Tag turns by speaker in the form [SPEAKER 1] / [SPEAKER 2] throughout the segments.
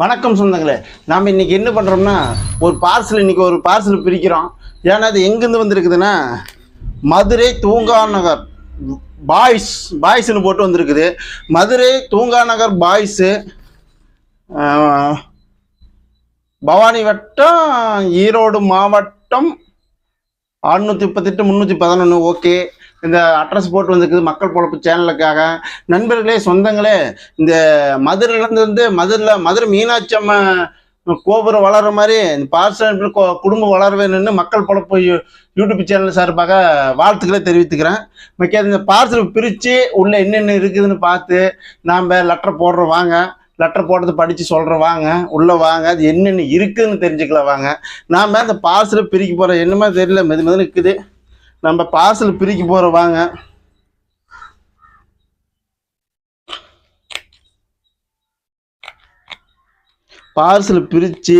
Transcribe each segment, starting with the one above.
[SPEAKER 1] வணக்கம் சொந்தங்களே. நாம் இன்றைக்கி என்ன பண்ணுறோம்னா ஒரு பார்சல் இன்றைக்கி ஒரு பார்சல் பிரிக்கிறோம். ஏன்னா அது எங்கேருந்து வந்திருக்குதுன்னா மதுரை தூங்கா நகர் பாய்ஸ் பாய்ஸ்னு போட்டு வந்திருக்குது. மதுரை தூங்கா நகர் பாய்ஸு பவானி வட்டம் ஈரோடு மாவட்டம் அறுநூற்றி முப்பத்தெட்டு முந்நூற்றி பதினொன்று ஓகே இந்த அட்ரஸ் போட்டு வந்திருக்குது மக்கள் பொழப்பு சேனலுக்காக நண்பர்களே சொந்தங்களே இந்த மதுரையிலேருந்து வந்து மதுரையில் மதுரை மீனாட்சி அம்மா கோபுரம் வளர்ற மாதிரி இந்த பார்சல் குடும்பம் வளர வேணும்னு மக்கள் பொழப்பு யூ- யூடியூப் சேனல் சார்பாக வாழ்த்துக்களை தெரிவித்துக்கிறேன். முக்கியம் இந்த பார்சல் பிரித்து உள்ளே என்னென்ன இருக்குதுன்னு பார்த்து நாம் லெட்டர் போடுறோம் வாங்க. லெட்டர் போடுறது படித்து சொல்கிற வாங்க. உள்ளே வாங்க. அது என்னென்ன இருக்குதுன்னு தெரிஞ்சுக்கலாம் வாங்க. நாம் அந்த பார்சலை பிரிக்க போகிறோம் என்னமோ தெரியல மெது மெதுன்னு இருக்குது. நம்ம பார்சல் பிரிக்க போகிறோம் வாங்க. பார்சல் பிரித்து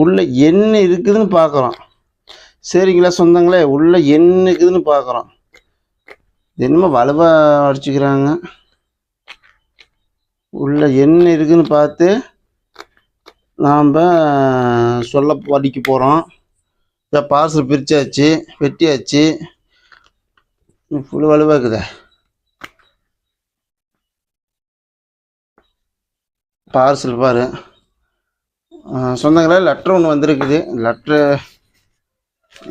[SPEAKER 1] உள்ள என்ன இருக்குதுன்னு பார்க்குறோம். சரிங்களா சொந்தங்களே? உள்ள என்ன இருக்குதுன்னு பார்க்குறோம். என்னமோ வலுவா அடிச்சுக்கிறாங்க. உள்ள என்ன இருக்குதுன்னு பார்த்து நாம் சொல்ல படிக்க போகிறோம் இந்த பார்சல் பிரித்தாச்சு வெட்டியாச்சு. ஃபுல் வலுவாக இருக்குதே. பார்சல் பாரு. சொந்தங்களா சொந்தங்களே லெட்ரு ஒன்று வந்திருக்குது. லெட்ரு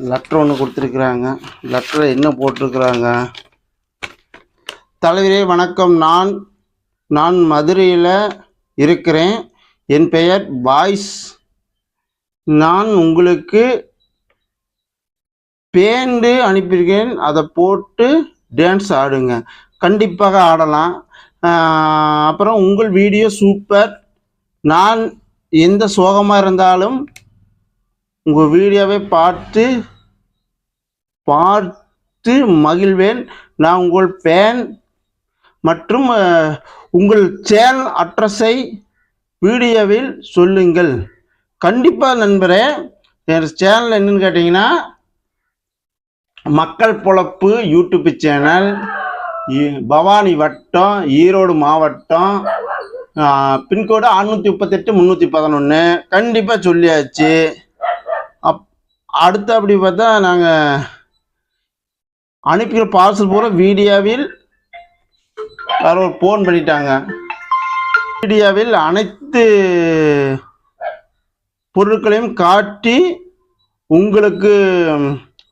[SPEAKER 1] லெட்ரு ஒன்று கொடுத்துருக்குறாங்க. லெட்ரு என்ன போட்டிருக்குறாங்க? தலைவரே வணக்கம். நான் நான் மதுரையில் இருக்கிறேன். என் பெயர் பாய்ஸ். நான் உங்களுக்கு பேண்டு அனுப்பியிருக்கேன். அதை போட்டு டான்ஸ் ஆடுங்க. கண்டிப்பாக ஆடலாம். அப்புறம் உங்கள் வீடியோ சூப்பர் நான் எந்த சோகமாக இருந்தாலும் உங்கள் வீடியோவை பார்த்து பார்த்து மகிழ்வேன். நான் உங்கள் ஃபேன் மற்றும் உங்கள் சேனல் அட்ரஸை வீடியோவில் சொல்லுங்கள். கண்டிப்பாக நண்பரே என் சேனல் என்னன்னு கேட்டிங்கன்னா மக்கள் பொழப்பு யூடியூப் சேனல் பவானி வட்டம் ஈரோடு மாவட்டம் பின்கோடு அறுநூற்றி முப்பத்தெட்டு முந்நூற்றி பதினொன்று கண்டிப்பாக சொல்லியாச்சு. அப் அடுத்து அப்படி பார்த்தா நாங்கள் அனுப்பிக்கிற பார்சல் பூரா வீடியோவில் யாரோ ஃபோன் பண்ணிட்டாங்க. வீடியோவில் அனைத்து பொருட்களையும் காட்டி உங்களுக்கு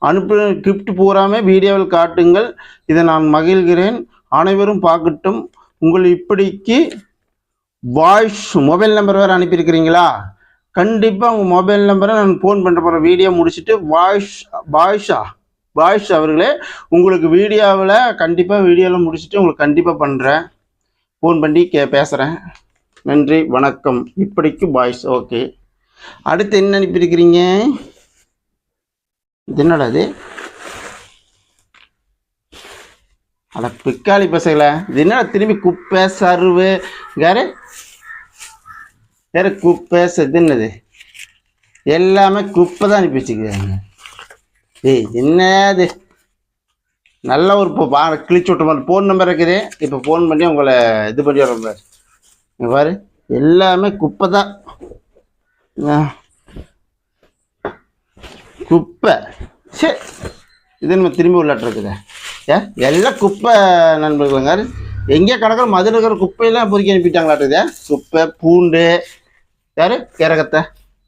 [SPEAKER 1] அனுப்பு கிஃப்ட் பூராமே வீடியோவில் காட்டுங்கள். இதை நான் மகிழ்கிறேன். அனைவரும் பார்க்கட்டும். உங்கள் இப்படிக்கு வாய்ஸ் மொபைல் நம்பர் வேறு அனுப்பியிருக்கிறீங்களா? கண்டிப்பாக உங்கள் மொபைல் நம்பரை நான் ஃபோன் பண்ணுற போகிற வீடியோ முடிச்சுட்டு வாய்ஸ் வாய்ஸா பாய்ஸ் அவர்களே உங்களுக்கு வீடியோவில் கண்டிப்பாக வீடியோவில் முடிச்சுட்டு உங்களுக்கு கண்டிப்பாக பண்ணுறேன் ஃபோன் பண்ணி கே பேசுகிறேன் நன்றி வணக்கம். இப்படிக்கு பாய்ஸ் ஓகே அடுத்து என்ன அனுப்பியிருக்கிறீங்க? என்னடா இது? அட பிக்காளி பசங்களா இது என்னடா திரும்பி குப்பை சருவு? யாரு? யாரு குப்பை ச- இது என்னது? எல்லாமே குப்பை தான் அனுப்பி வச்சுக்கிறாங்க ஏய் என்னது நல்ல ஒரு இப்போ பா கிழிச்சு விட்ட மாதிரி ஃபோன் நம்பர் இருக்குது. இப்போ ஃபோன் பண்ணி உங்களை இது பண்ணி வரோம் பாரு. எல்லாமே குப்பை தான். குப்பை. சே இது நம்ம திரும்பி ஒரு லெட்டர் இருக்குதே ஏ எல்லாம் குப்பை நண்பர்களுங்க. எங்கே கிடக்கிற மதுரை இருக்கிற குப்பையெல்லாம் பொறுக்கி அனுப்பிட்டாங்களாட்டுதே குப்பை பூண்டு யாரு? கிரகத்தை.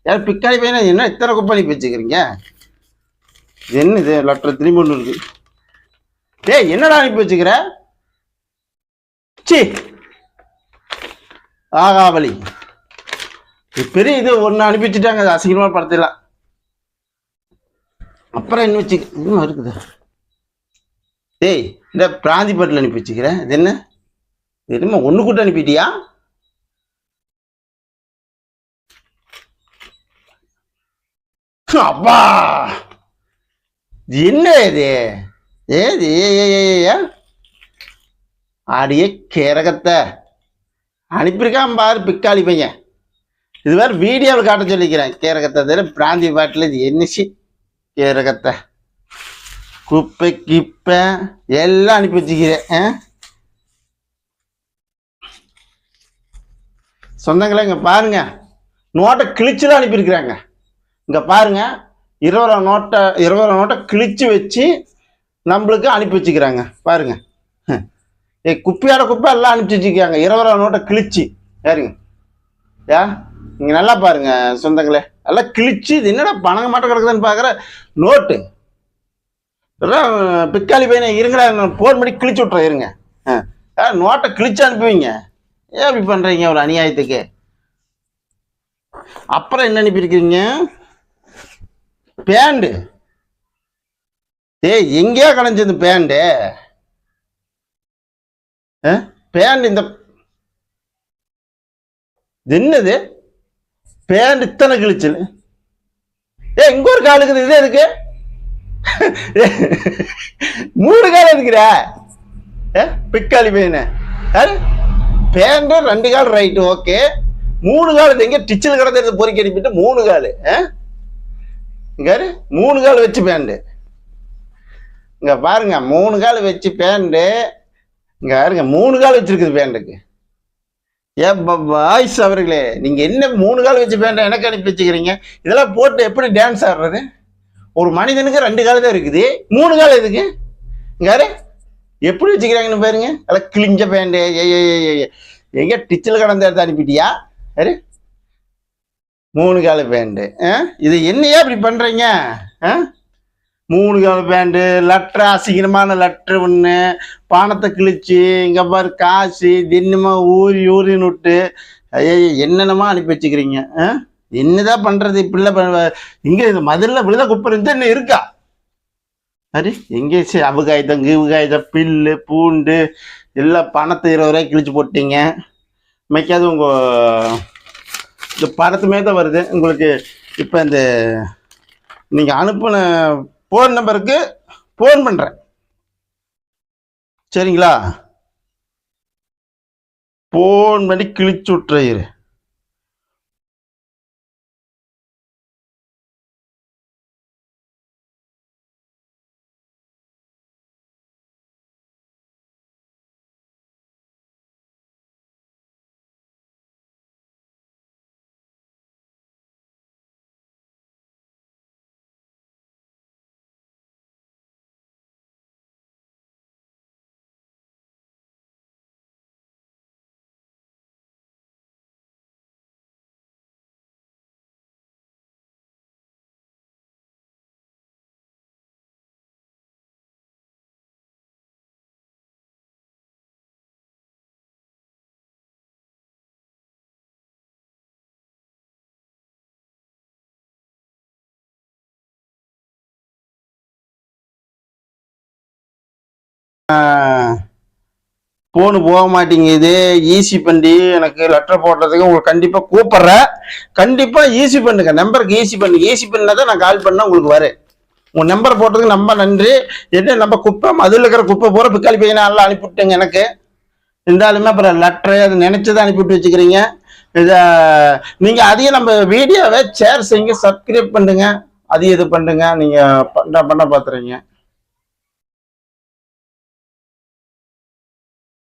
[SPEAKER 1] யார்? பிக்காளி பையனா என்ன இத்தனை குப்பை அனுப்பி வச்சுக்கிறீங்க? இது என்ன இது? லெட்டர் திரும்பி ஒன்று இருக்கு டேய் என்னடா அனுப்பி வச்சுக்கிற? சி ஆகாவலி பெரிய இது ஒன்று அனுப்பி வச்சுட்டாங்க. அது அசிங்கமாக படத்திலாம் அப்புறம் என்ன வச்சு இன்னும் இருக்குது. டேய் இந்த பிராந்திப்பட்டில் அனுப்பி வச்சுக்கிறேன். இது என்ன? இது ஒன்று கூட்ட அனுப்பிட்டியா? அப்பா! இது என்ன இது? ஏது ஏ அடியே கேரகத்தை. அனுப்பியிருக்கான் பாரு பிக்காளி பையன். இது வேறு வீடியோவில் காட்ட சொல்லிக்கிறேன் கேரகத்தை. தவிர பிராந்தி பாட்டில் இது என்னச்சு கேரகத்தை. குப்பை கிப்பை எல்லாம் அனுப்பி வச்சுக்கிறேன் ஆ? சொந்தங்களே இங்கே பாருங்க. நோட்டை கிழிச்சுலாம் அனுப்பியிருக்கிறாங்க. இங்கே பாருங்க. இருபது ரூபா நோட்டை இருபது ரூபா நோட்டை கிழிச்சு வச்சு நம்மளுக்கு அனுப்பி வச்சுக்கிறாங்க. பாருங்க. ஏ குப்பையோட குப்பை எல்லாம் அனுப்பிச்சு வச்சுக்கிறாங்க இருபது ரூபா நோட்டை கிழிச்சு. யாருங்க ஏ நீங்க நல்லா பாருங்க சொந்தங்களே. எல்லாம் கிழிச்சு இது என்னடா பணங்க மாட்டம் கிடக்குதுன்னு பாக்குற நோட்டு பிக்காலி பிக்காளி பையனை இருங்கடா போன் பண்ணி கிழிச்சு விட்றேன் இருங்க. ஆ. நோட்டை கிழிச்சு அனுப்புவீங்க? ஏன் இப்படி பண்றீங்க ஒரு அநியாயத்துக்கு? அப்புறம் என்ன அனுப்பியிருக்கீங்க? பேண்டு ஏய் எங்கேயா கலைஞ்சது பேண்டு பேண்ட் இந்த என்னது? பேண்ட் இத்தனை கிழிச்சல். ஏ இங்க ஒரு கால் இருக்குது இது எதுக்கு? மூணு கால் எதுக்குறா ஏ பிக்காளி பையனு. பேண்ட் ரெண்டு கால் ரைட்டு ஓகே மூணு கால் எங்க டிச்சில் கிடந்தது பொறிக்க அனுப்பிட்டு மூணு கால் இங்க மூணு கால் வச்சு பேண்டு. இங்க பாருங்க மூணு கால் வச்சு பேண்டு. இங்க பாருங்க மூணு கால் வச்சிருக்குது பேண்டுக்கு. ஏன் பாய்ஸ் அவர்களே நீங்கள் என்ன மூணு கால் வச்சு பேண்ட எனக்கு அனுப்பி வச்சுக்கிறீங்க? இதெல்லாம் போட்டு எப்படி டான்ஸ் ஆடுறது? ஒரு மனிதனுக்கு ரெண்டு கால் தான் இருக்குது. மூணு கால் எதுக்கு? யாரு எப்படி வச்சுக்கிறாங்கன்னு பாருங்க. அதெல்லாம் கிழிஞ்ச பேண்டு. எங்க டிச்சில் கடந்த எடுத்து அனுப்பிட்டியா? யாரு மூணு கால பேண்டு. இது என்னையா இப்படி பண்றீங்க? ஆ? மூணு கால பேண்டு லெட்ரு அசிங்கமான லெட்ரு ஒன்று பானத்தை கிழிச்சு இங்கே பாரு காசு தின்னமா ஊறி ஊறின்னு விட்டு ஐயா என்னென்னமா அனுப்பி வச்சுக்கிறீங்க ஆ? என்னதான் பண்ணுறது இப்படிலாம் ப- இந்த மதுரில் விழுத குப்பை இருந்து என்ன இருக்கா? சரி எங்கே சரி அவுகாயுதம் கிவுகாயுதம் பில்லு பூண்டு எல்லாம் பணத்தை இருபது ரூபாய் கிழிச்சு போட்டீங்க. மைக்காவது உங்கள் இந்த படத்துமே தான் வருது. உங்களுக்கு இப்போ இந்த நீங்கள் அனுப்பின ஃபோன் நம்பருக்கு ஃபோன் பண்ணுறேன் சரிங்களா? ஃபோன் பண்ணி கிழிச்சு விட்றயிரு ஃபோனு போக மாட்டேங்குது. ஈஸி பண்ணி எனக்கு லெட்டர் போடுறதுக்கு உங்களுக்கு கண்டிப்பாக கூப்பிட்றேன். கண்டிப்பாக ஈஸி பண்ணுங்க. நம்பருக்கு ஈஸி பண்ணுங்க ஈஸி பண்ணால் தான் நான் கால் பண்ணால் உங்களுக்கு வரேன் உங்கள் நம்பர் போட்டதுக்கு ரொம்ப நன்றி. என்ன நம்ம குப்பை மதுவில் இருக்கிற குப்பை பூரா பிக்காளி பையனை எல்லாம் அனுப்பிவிட்டேங்க எனக்கு. இருந்தாலுமே அப்புறம் லெட்டரு அது நினச்சதை அனுப்பிவிட்டு வச்சுக்கிறீங்க. இதை நீங்கள் அதையும் நம்ம வீடியோவை ஷேர் செய்யுங்க. சப்ஸ்கிரைப் பண்ணுங்கள் அதையும் இது பண்ணுங்கள் நீங்கள் பண்ண பண்ண பார்த்துறீங்க